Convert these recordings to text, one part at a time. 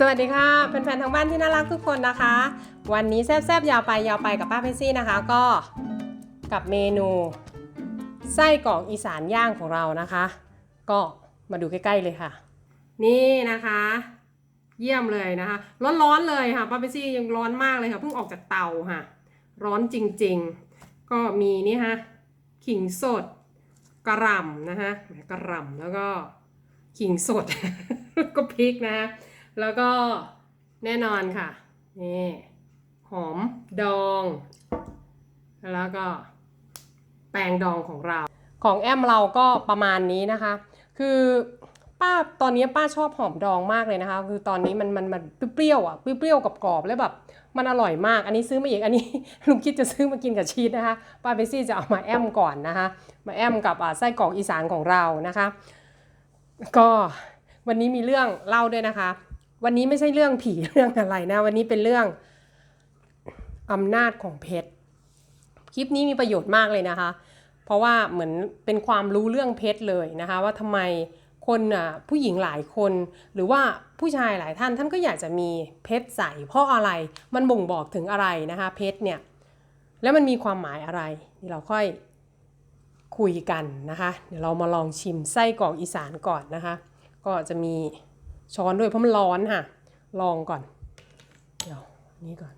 สวัสดีค่ะแฟนๆทางบ้านที่น่ารักทุกคนนะคะ วันนี้แซ่บๆยาวไปยาวไปกับป้าเพซี่นะคะ ก็กับเมนูไส้กรอกอีสานย่างของเรานะคะ ก็มาดูใกล้ๆเลยค่ะ นี่นะคะ เยี่ยมเลยนะคะ ร้อนๆเลยค่ะป้าเพซี่ยังร้อนมากเลยค่ะเพิ่งออกจากเตาค่ะ ร้อนจริงๆ ก็มีนี่ฮะขิงสดกระหล่ำนะคะกระหล่ำแล้วก็ขิงสดก็พริกนะะ แล้วก็แน่นอนค่ะ นี่หอมดอง แล้วก็แตงดองของเรา ของแอมเราก็ประมาณนี้นะคะ คือป้าตอนนี้ป้าชอบหอมดองมากเลยนะคะ คือตอนนี้มันมันมันเปรี้ยวอะเปรี้ยวกับกรอบแล้วแบบมันอร่อยมาก อันนี้ซื้อมาอีกอันนี้ลุงคิดจะซื้อมากินกับชีสนะคะป้าเบสซี่จะเอามาแอมก่อนนะคะ มาแอมกับอ่าไส้กรอกอีสานของเรานะคะ ก็วันนี้มีเรื่องเล่าด้วยนะคะ วันนี้ไม่ใช่เรื่องผีเรื่องอะไรนะ วันนี้เป็นเรื่องอำนาจของเพชร คลิปนี้มีประโยชน์มากเลยนะคะ เพราะว่าเหมือนเป็นความรู้เรื่องเพชรเลยนะคะ ว่าทำไมคนอะผู้หญิงหลายคน หรือว่าผู้ชายหลายท่านท่านก็อยากจะมีเพชรใส่ เพราะอะไรมันบ่งบอกถึงอะไรนะคะ เพชรเนี่ยแล้วมันมีความหมายอะไรนี่เราค่อยคุยกันนะคะ เดี๋ยวเรามาลองชิมไส้กรอกอีสานก่อนนะคะ ก็จะมี ช้อนด้วยเพราะมันร้อนค่ะ ลองก่อน เดี๋ยวอันนี้ก่อน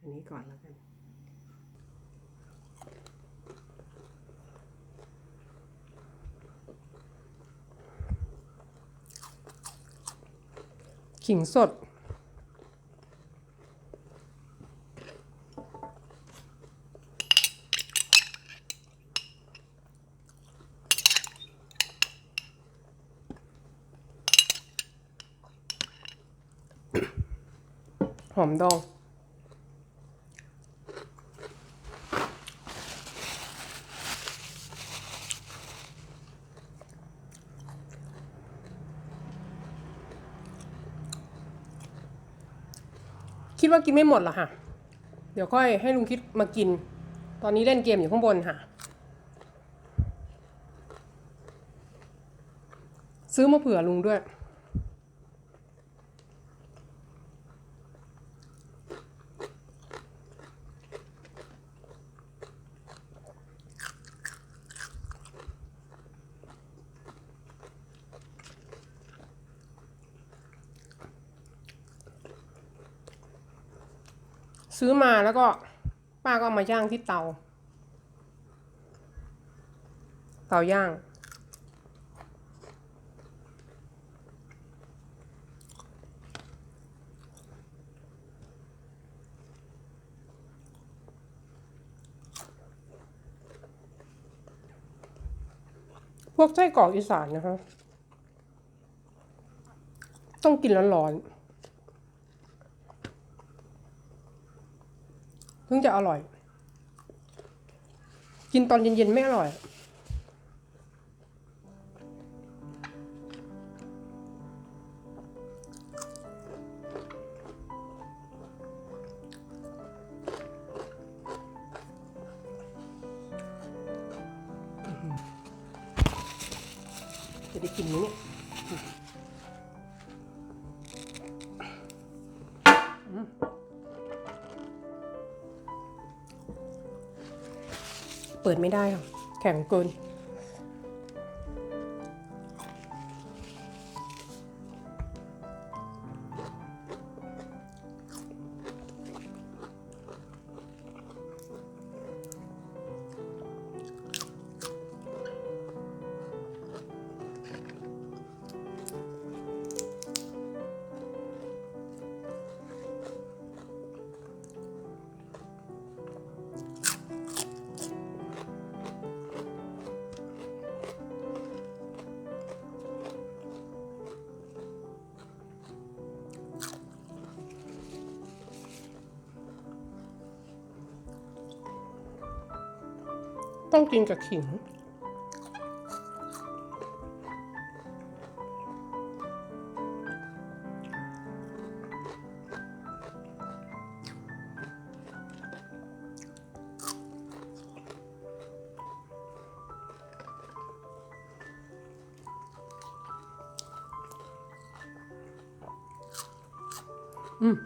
อันนี้ก่อนแล้วกัน ขิงสด หอมดอง คิดว่ากินไม่หมดหรอค่ะ เดี๋ยวค่อยให้ลุงคิดมากิน ตอนนี้เล่นเกมอยู่ข้างบนค่ะ ซื้อมาเผื่อลุงด้วย ซื้อมาแล้วก็ป้าก็มาย่างที่เตา เตาย่าง พวกไส้กรอกอีสานนะคะ ต้องกินร้อนๆ ถึง จะอร่อย กินตอนเย็นๆไม่อร่อย ไม่ได้ค่ะ แข็งเกิน ต้องกินกับขิงออืม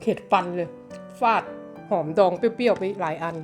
เข็ดฟันเลย ฟาดหอมดองเปรี้ยวๆไปหลายอัน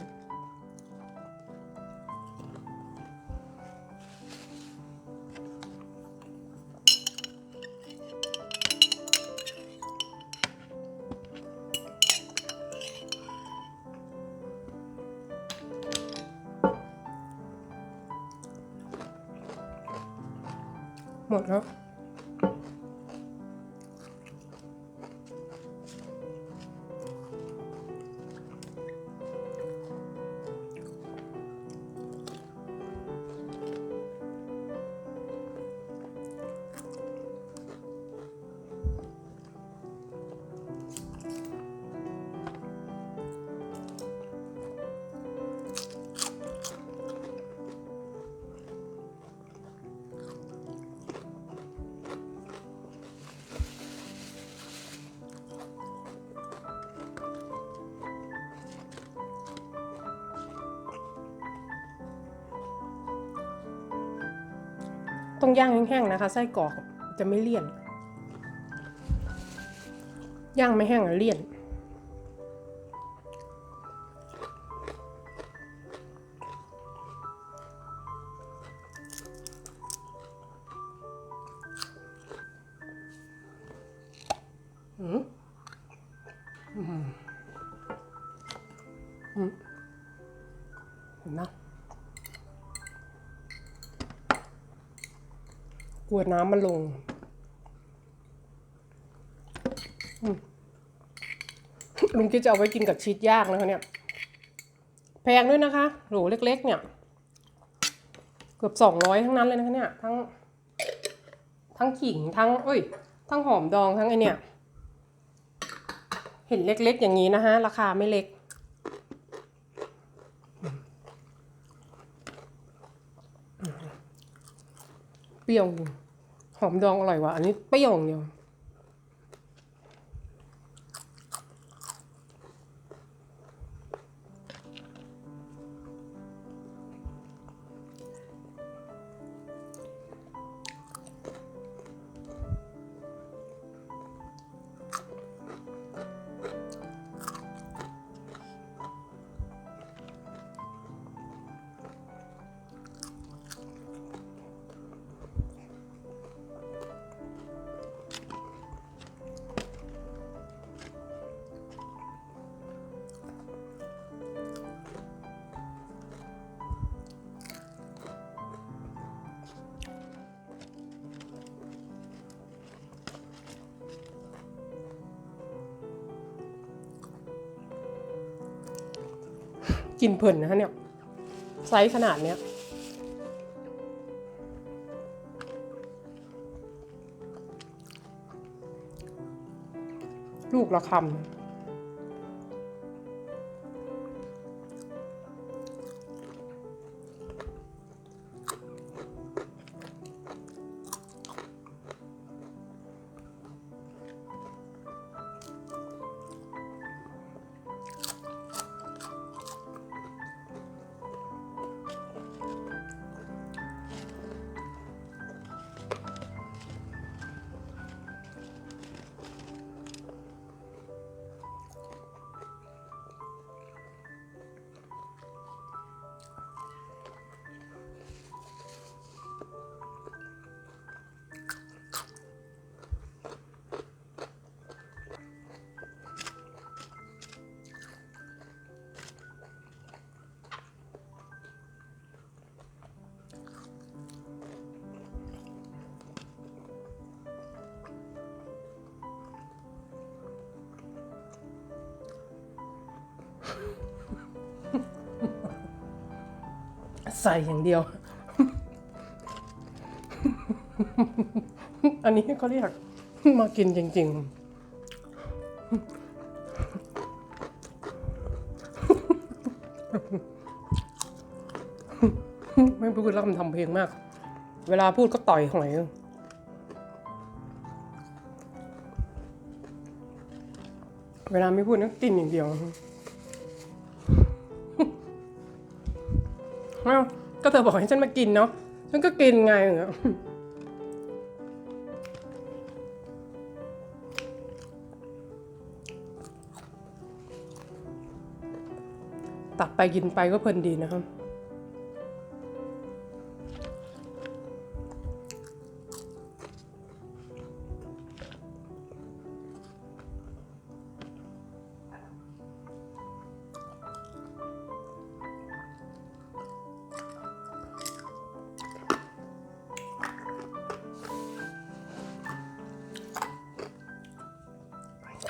ต้องย่างแห้งๆนะคะ ไส้กรอกจะไม่เลี่ยน ย่างไม่แห้งอะเลี่ยน ลัวน้ำมันลงลุงกิ๊กจะเอาไว้กินกับชีสย่างนะคะเนี่ย แพงด้วยนะคะโหลเล็ก ๆ เนี่ย เกือบสองร้อยทั้งนั้นเลยนะคะเนี่ย ทั้ง ทั้งขิงทั้งเอ้ย ทั้งหอมดองทั้งไอเนี่ย เห็นเล็ก ๆ อย่างนี้นะคะราคาไม่เล็ก เปรี้ยวอยู่ หอมดองอร่อยว่ะอันนี้เปรี้ยวอย่างเดียว กินเพลินนะคะเนี่ย ไซส์ขนาดเนี้ยลูกละคำ ใส่อย่างเดียว อันนี้เขาเรียกมากินจริง ๆไม่พูดแล้วมันทำเพลงมาก เวลาพูดก็ต่อยหอยเวลาไม่พูดนักกินอย่างเดียว เอ้าก็เธอบอกให้ฉันมากินเนาะฉันก็กินไงอย่างเงี้ยตักไปกินไปก็เพลินดีนะครับ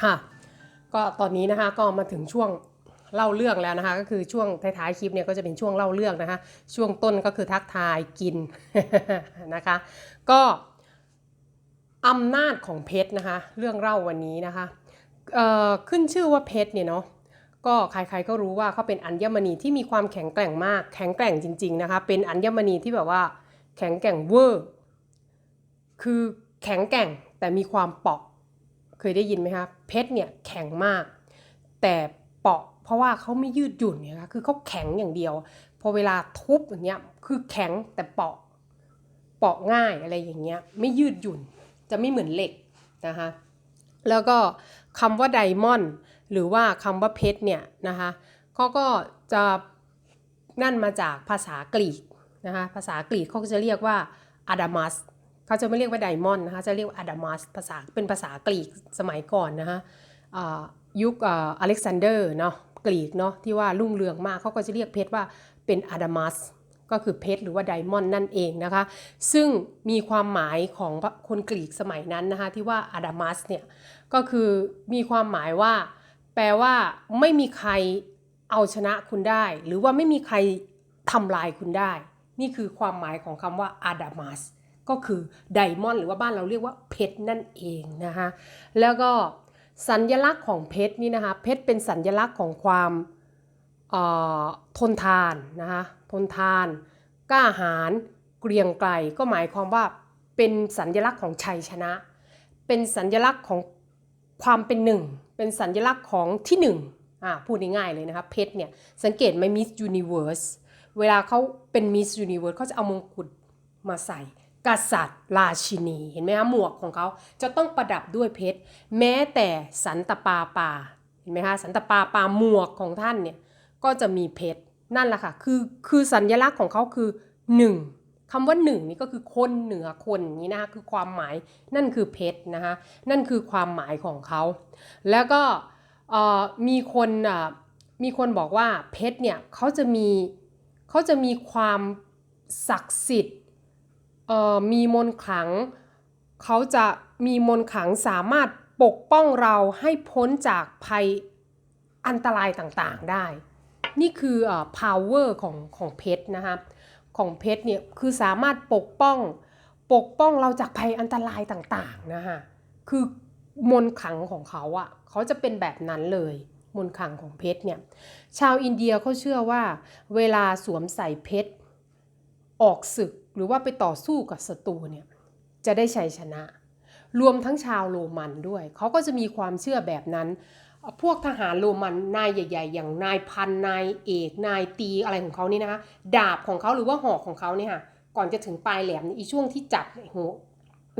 ค่ะก็ตอนนี้นะคะก็มาถึงช่วงเล่าเรื่องแล้วนะคะ ก็คือช่วงท้ายๆคลิปเนี่ยก็จะเป็นช่วงเล่าเรื่องนะคะ ช่วงต้นก็คือทักทายกินนะคะ ก็อำนาจของเพชรนะคะ เรื่องเล่าวันนี้นะคะขึ้นชื่อว่าเพชรเนี่ยเนาะก็ใครๆก็รู้ว่าเขาเป็นอัญมณีที่มีความแข็งแกร่งมาก แข็งแกร่งจริง ๆนะคะ เป็นอัญมณีที่แบบว่า แข็งแกร่งเวอร์คือแข็งแกร่งแต่มีความเปราะ เคยได้ยินไหมคะเพชรเนี่ยแข็งมาก แต่เปราะเพราะว่าเขาไม่ยืดหยุ่นเนี่ยค่ะคือเขาแข็งอย่างเดียว พอเวลาทุบอย่างเงี้ยคือแข็งแต่เปราะเปราะง่ายอะไรอย่างเงี้ยไม่ยืดหยุ่นจะไม่เหมือนเหล็กนะคะแล้วก็คำว่าไดมอนด์หรือว่าคำว่าเพชรเนี่ยนะคะเขาก็จะนั่นมาจากภาษากรีกนะคะภาษากรีกเขาก็จะเรียกว่าอะดามัส เขาจะไม่เรียกว่าไดมอนด์นะคะจะเรียกว่าอะดามัสภาษาเป็นภาษากรีกสมัยก่อนนะคะยุคอ่าอเล็กซานเดอร์เนาะกรีกเนาะที่ว่ารุ่งเรืองมากเขาก็จะเรียกเพชรว่าเป็นอะดามัสก็คือเพชรหรือว่าไดมอนด์นั่นเองนะคะ ซึ่งมีความหมายของคนกรีกสมัยนั้นนะคะที่ว่าอะดามัสเนี่ยก็คือมีความหมายว่า แปลว่าไม่มีใครเอาชนะคุณได้ หรือว่าไม่มีใครทำลายคุณได้ นี่คือความหมายของคำว่าอะดามัส ก็คือไดมอนด์หรือว่าบ้านเราเรียกว่าเพชรนั่นเองนะคะแล้วก็สัญญลักษณ์ของเพชรนี่นะคะเพชรเป็นสัญญลักษณ์ของความทนทานนะคะทนทาน กล้าหาญเกรียงไกรก็หมายความว่าเป็นสัญญลักษณ์ของชัยชนะ เป็นสัญญลักษณ์ของความเป็นหนึ่ง เป็นสัญลักษณ์ของที่หนึ่งอ่าพูดง่ายๆเลยนะคะเพชรเนี่ยสังเกตไหมมิสยูนิเวิร์สเวลาเขาเป็นมิสยูนิเวิร์สเขาจะเอามงกุฎมาใส่ กษัตริย์ราชินี เห็นไหมคะหมวกของเขาจะต้องประดับด้วยเพชร แม้แต่สันตปาปา เห็นไหมคะสันตปาปาหมวกของท่านเนี่ยก็จะมีเพชรนั่นแหละค่ะคือคือสัญลักษณ์ของเขาคือหนึ่งคำว่าหนึ่งนี่ก็คือคนเหนือคนนี้นะคะคือความหมายนั่นคือเพชรนะคะนั่นคือความหมายของเขา แล้วก็มีคนอะมีคนบอกว่าเพชรเนี่ยเขาจะมีเขาจะมีความศักดิ์สิทธิ์ มีมนขลัง เขาจะมีมนขลังสามารถปกป้องเราให้พ้นจากภัยอันตรายต่างๆได้ นี่คือเอ่อ power ของของเพชรนะคะของเพชรเนี่ยคือสามารถปกป้องปกป้องเราจากภัยอันตรายต่างๆนะคะคือมนขังของเขาอะ่ะเขาจะเป็นแบบนั้นเลย มนขังของเพชรเนี่ยชาวอินเดียเขาเชื่อว่า เวลาสวมใส่เพชรออกศึก หรือว่าไปต่อสู้กับศัตรูเนี่ยจะได้ชัยชนะ รวมทั้งชาวโรมันด้วย เขาก็จะมีความเชื่อแบบนั้น พวกทหารโรมันนายใหญ่ ๆ อย่างนายพันนายเอกนายตีอะไรของเขานี่นะคะดาบของเขาหรือว่าหอกของเขาเนี่ยค่ะก่อนจะถึงปลายแหลมนี่อีช่วงที่จับเนี่ยโห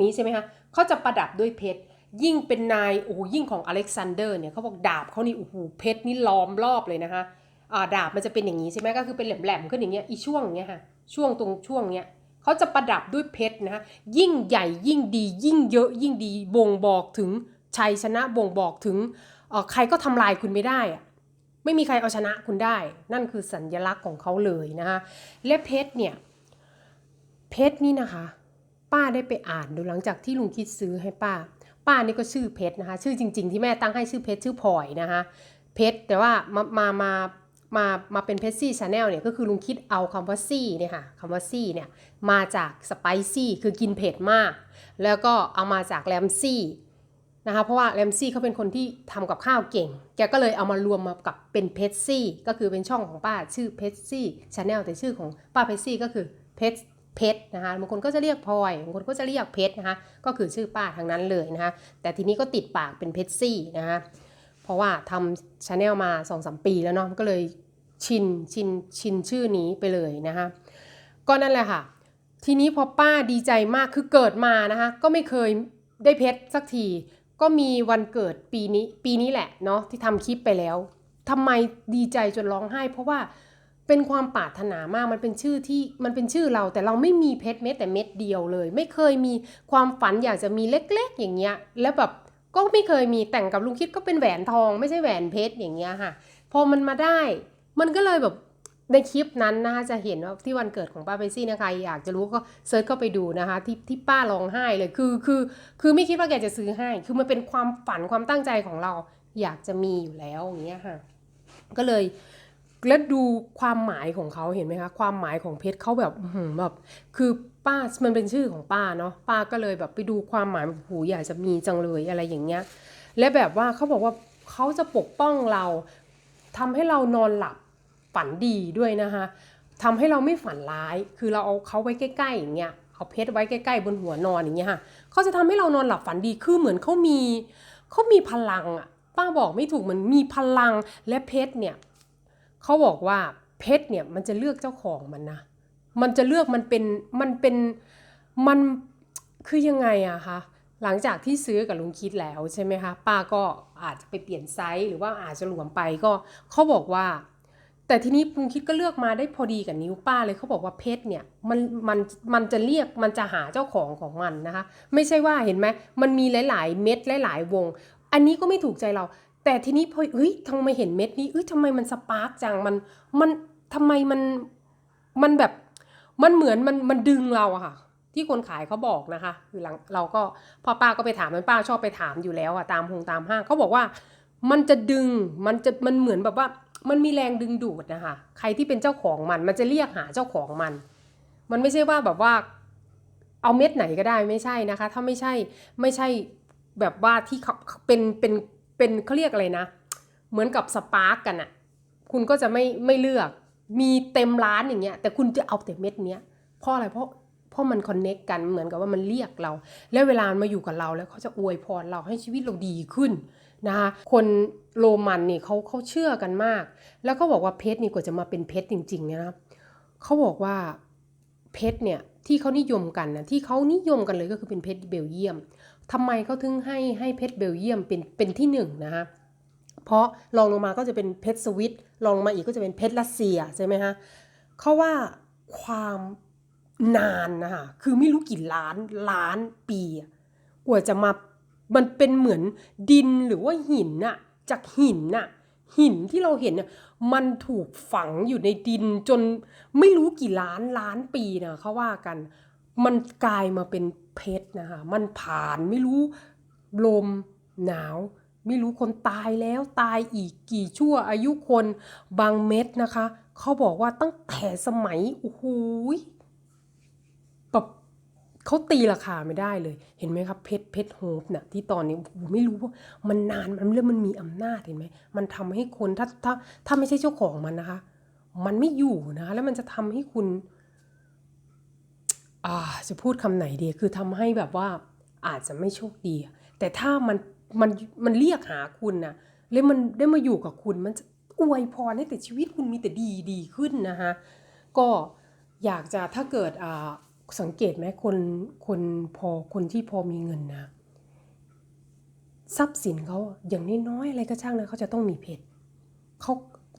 นี้ใช่ไหมคะเขาจะประดับด้วยเพชรยิ่งเป็นนายโอ้โหยิ่งของอเล็กซานเดอร์เนี่ยเขาบอกดาบเขานี่โอ้โหเพชรนี่ล้อมรอบเลยนะคะดาบมันจะเป็นอย่างนี้ใช่ไหมก็คือเป็นแหลมๆขึ้นอย่างเงี้ยอีช่วงเงี้ยค่ะช่วงตรงช่วงเนี้ย เขาจะประดับด้วยเพชรนะคะยิ่งใหญ่ยิ่งดี ยิ่งเยอะยิ่งดีบ่งบอกถึงชัยชนะบ่งบอกถึงเอ่อใครก็ทำลายคุณไม่ได้อะไม่มีใครเอาชนะคุณได้ นั่นคือสัญลักษณ์ของเขาเลยนะคะและเพชรเนี่ยเพชรนี่นะคะ ป้าได้ไปอ่านดูหลังจากที่ลุงคิดซื้อให้ป้า ป้านี่ก็ชื่อเพชรนะคะ ชื่อจริง ๆ ที่แม่ตั้งให้ชื่อเพชรชื่อพลอยนะคะเพชรแต่ว่ามามามา มามาเป็นเพชรซี่ชาแนลเนี่ยก็คือลุงคิดเอาคำว่าซี่เนี่ยค่ะคำว่าซี่เนี่ยมาจากสไปซี่คือกินเผ็ดมาก แล้วก็เอามาจากแรมซี่นะคะเพราะว่าแรมซี่เขาเป็นคนที่ทำกับข้าวเก่ง แกก็เลยเอามารวมมากับเป็นเพชซี่ก็คือเป็นช่องของป้าชื่อเพชซี่ชาแนลแต่ชื่อของป้าเพชซี่ก็คือเพชเพชนะคะบางคนก็จะเรียกพลอยบางคนก็จะเรียกเพชรนะคะก็คือชื่อป้าทางนั้นเลยนะคะแต่ทีนี้ก็ติดปากเป็นเพชซี่นะคะ เพราะว่าทำชาแนลมา2อสปีแล้วเนาะก็เลยชินชินชินชื่อนี้ไปเลยนะคะก็นั่นแหละค่ะ ทีนี้พอป้าดีใจมากคือเกิดมานะคะก็ไม่เคยได้เพชรสักที ก็มีวันเกิดปีนี้ปีนี้แหละเนาะที่ทำคลิปไปแล้ว ทำไมดีใจจนร้องไห้ เพราะว่าเป็นความปรารถนามากมันเป็นชื่อที่มันเป็นชื่อเราแต่เราไม่มีเพชรเม็ดแต่เม็ดเดียวเลย ไม่เคยมีความฝันอยากจะมีเล็ก ๆ อย่างเงี้ย แล้วแบบ ก็ไม่เคยมีแต่งกับลุงคิดก็เป็นแหวนทองไม่ใช่แหวนเพชรอย่างเงี้ยค่ะ พอมันมาได้ มันก็เลยแบบในคลิปนั้นนะคะจะเห็นว่าที่วันเกิดของป้าเปซี่นะคะอยากจะรู้ก็เซิร์ชเข้าไปดูนะคะที่ที่ป้าร้องไห้เลยคือคือ คือไม่คิดว่าแกจะซื้อให้ คือมันเป็นความฝันความตั้งใจของเราอยากจะมีอยู่แล้วอย่างเงี้ยค่ะก็เลยแล้วดูความหมายของเขาเห็นไหมคะความหมายของเพชรเขาแบบแบบคือ ป้ามันเป็นชื่อของป้าเนาะป้าก็เลยแบบไปดูความหมายแบบโหอยากจะมีจังเลยอะไรอย่างเงี้ย และแบบว่าเขาบอกว่าเขาจะปกป้องเราทำให้เรานอนหลับฝันดีด้วยนะคะทำให้เราไม่ฝันร้าย คือเราเอาเขาไว้ใกล้ๆอย่างเงี้ยเอาเพชรไว้ใกล้ๆบนหัวนอนอย่างเงี้ยค่ะเขาจะทำให้เรานอนหลับฝันดีคือเหมือนเขามีเขามีพลังอะป้าบอกไม่ถูกเหมือนมีพลังและเพชรเนี่ยเขาบอกว่าเพชรเนี่ยมันจะเลือกเจ้าของมันนะ มันจะเลือกมันเป็นมันเป็นมันคือยังไงอะคะหลังจากที่ซื้อกับลุงคิดแล้วใช่ไหมคะป้าก็อาจจะไปเปลี่ยนไซส์หรือว่าอาจจะหลวมไปก็เขาบอกว่า แต่ทีนี้ลุงคิดก็เลือกมาได้พอดีกับนิ้วป้าเลยเขาบอกว่าเพชรเนี่ยมันมันมันจะเรียกมันจะหาเจ้าของของมันนะคะ ไม่ใช่ว่าเห็นไหมมันมีหลาย ๆ เม็ดหลาย ๆ วง อันนี้ก็ไม่ถูกใจเรา แต่ทีนี้พอเฮ้ยทำไมเห็นเม็ดนี้เอ้ยทำไมมันสปาร์กจังมันมันทำไมมันมันแบบ มันเหมือนมันมันดึงเราอะค่ะ ที่คนขายเขาบอกนะคะ คือหลังเราก็พอป้าก็ไปถามมันป้าชอบไปถามอยู่แล้วอะตามหงตามห้างเขาบอกว่า มันจะดึงมันจะมันเหมือนแบบว่า มันมีแรงดึงดูดนะคะ ใครที่เป็นเจ้าของมัน มันจะเรียกหาเจ้าของมัน มันไม่ใช่ว่าแบบว่า เอาเม็ดไหนก็ได้ไม่ใช่นะคะ ถ้าไม่ใช่ไม่ใช่แบบว่าที่เขาเป็นเป็นเป็นเขาเรียกอะไรนะ เหมือนกับสปาร์กกันอะคุณก็จะไม่ไม่เลือก มีเต็มร้านอย่างเงี้ยแต่คุณจะเอาแต่เม็ดเนี้ยเพราะอะไรเพราะเพราะมันคอนเน็กกันเหมือนกับว่ามันเรียกเรา แล้วเวลามาอยู่กับเราแล้วเขาจะอวยพรเราให้ชีวิตเราดีขึ้นนะคะคนโรมันนี่เขาเขาเชื่อกันมาก แล้วเขาบอกว่าเพชรนี่กว่าจะมาเป็นเพชรจริงๆเนยนะเขาบอกว่าเพชรเนี่ยที่เขานิยมกันนะที่เขานิยมกันเลยก็คือเป็นเพชรเบลเยียมทำไมเขาถึงให้ให้เพชรเบลเยียมเป็นเป็นที่หนึ่งนะคะ เพราะรองลงมาก็จะเป็นเพชรสวิตรองลงมาอีกก็จะเป็นเพชรรัสเซียใช่ไหมคะเขาว่าความนานนะคะคือไม่รู้กี่ล้านล้านปีกว่าจะมามันเป็นเหมือนดินหรือว่าหินน่ะจากหินน่ะหินที่เราเห็นเนี่ยมันถูกฝังอยู่ในดินจนไม่รู้กี่ล้านล้านปีนะเขาว่ากัน มันกลายมาเป็นเพชรนะคะมันผ่านไม่รู้ลมหนาว ไม่รู้คนตายแล้วตายอีกกี่ชั่วอายุคนบางเม็ดนะคะ เขาบอกว่าตั้งแต่สมัยโอ้โหแบบเขาตีราคาไม่ได้เลย เห็นไหมครับเพชรเพชรโฮปน่ะที่ตอนนี้โอ้โหไม่รู้ว่ามันนานมันเรื่องมันมีอำนาจเห็นไหมมันทำให้คนถ้าถ้าถ้าไม่ใช่เจ้าของมันนะคะ มันไม่อยู่นะคะแล้วมันจะทำให้คุณ อ่าจะพูดคำไหนดีคือทำให้แบบว่าอาจจะไม่โชคดี แต่ถ้ามัน มันมันเรียกหาคุณนะแล้วมันได้มาอยู่กับคุณมันจะอวยพรให้แต่ชีวิตคุณมีแต่ดีดีขึ้นนะคะก็อยากจะถ้าเกิดอ่าสังเกตไหมคนคนพอคนที่พอมีเงินนะทรัพย์สินเขาอย่างน้อยๆอะไรก็ช่างนะเขาจะต้องมีเพชรเขา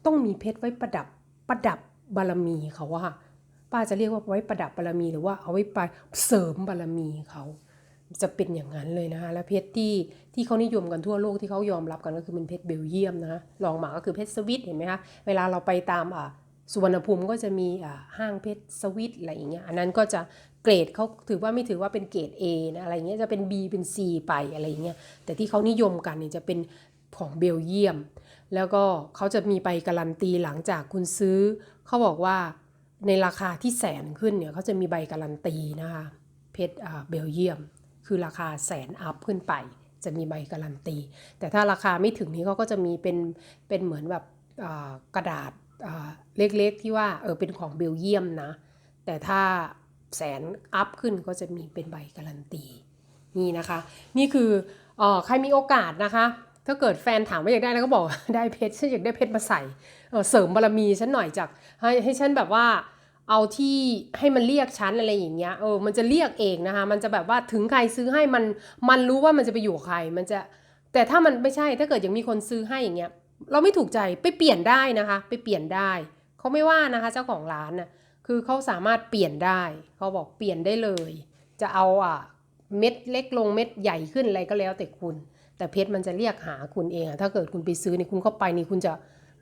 ต้องมีเพชรไว้ประดับประดับบารมีเขาอะค่ะป้าจะเรียกว่าไว้ประดับบารมีหรือว่าเอาไว้ไปเสริมบารมีเขา จะเป็นอย่างนั้นเลยนะคะ และเพชรที่ที่เขานิยมกันทั่วโลกที่เขายอมรับกันก็คือเป็นเพชรเบลเยียมนะคะรองมาก็คือเพชรสวิตเห็นไหมคะเวลาเราไปตามอ่าสุวรรณภูมิก็จะมีห้างเพชรสวิตอะไรอย่างเงี้ยอันนั้นก็จะเกรดเขาถือว่าไม่ถือว่าเป็นเกรด A นะอะไรเงี้ยจะเป็น B เป็น C ไปอะไรอย่างเงี้ยแต่ที่เขานิยมกันเนี่ยจะเป็นของเบลเยียม แล้วก็เขาจะมีไปการันตีหลังจากคุณซื้อ เขาบอกว่าในราคาที่แสนขึ้นเนี่ยเขาจะมีใบการันตีนะคะเพชรเบลเยียม คือราคาแสนอัพขึ้นไป จะมีใบการันตี แต่ถ้าราคาไม่ถึงนี้เขาก็จะมีเป็นเป็นเหมือนแบบกระดาษเล็กๆที่ว่าเออเป็นของเบลเยียมนะ แต่ถ้าแสนอัพขึ้นก็จะมีเป็นใบการันตีนี่นะคะ นี่คือออใครมีโอกาสนะคะ ถ้าเกิดแฟนถามว่าอยากได้แล้วก็บอกได้เพชรฉันอยากได้เพชรมาใส่เออเสริมบารมีฉันหน่อยจากให้ให้ฉันแบบว่า เอาที่ให้มันเรียกชั้นอะไรอย่างเงี้ยเออมันจะเรียกเองนะคะ มันจะแบบว่าถึงใครซื้อให้มันมันรู้ว่ามันจะไปอยู่ใคร มันจะแต่ถ้ามันไม่ใช่ถ้าเกิดยังมีคนซื้อให้อย่างเงี้ย เราไม่ถูกใจไปเปลี่ยนได้นะคะ ไปเปลี่ยนได้เขาไม่ว่านะคะ เจ้าของร้านน่ะคือเขาสามารถเปลี่ยนได้เขาบอกเปลี่ยนได้เลย จะเอาอะเม็ดเล็กลงเม็ดใหญ่ขึ้นอะไรก็แล้วแต่คุณ แต่เพชรมันจะเรียกหาคุณเองอะถ้าเกิดคุณไปซื้อเนี่ยคุณเข้าไปนี่คุณจะ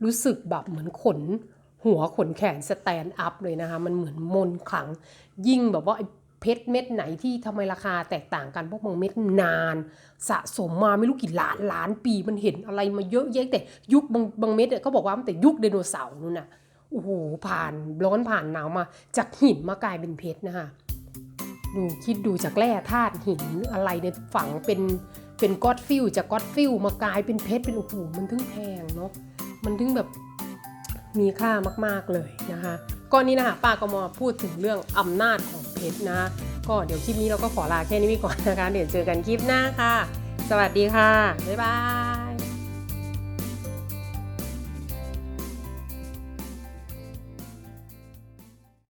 รู้สึกแบบเหมือนขน หัวขนแขนสแตนด์อัพเลยนะคะ มันเหมือนมนขลัง ยิ่งแบบว่าไอ้เพชรเม็ดไหนที่ทำไมราคาแตกต่างกัน เพราะบางเม็ดนาน สะสมมาไม่รู้กี่ล้านล้านปีมันเห็นอะไรมาเยอะแยะแต่ยุคบางบางเม็ดเนี่ยเขาบอกว่าตั้งแต่ยุคไดโนเสาร์นู่นน่ะโอ้โหผ่านร้อนผ่านหนาวมา จากหินมากลายเป็นเพชรนะคะดูคิดดูจากแร่ธาตุหินอะไรเนี่ยฝังเป็นเป็นก๊อตฟิลจากก๊อตฟิลมากลายเป็นเพชรเป็นโอ้โหมันถึงแพงเนาะมันถึงแบบ มีค่ามากๆเลยนะคะก็นี่นะคะป้าก็มาพูดถึงเรื่องอำนาจของเพชรนะก็เดี๋ยวคลิปนี้เราก็ขอลาแค่นี้ไปก่อนนะคะ เดี๋ยวเจอกันคลิปหน้าค่ะ สวัสดีค่ะ บ๊ายบาย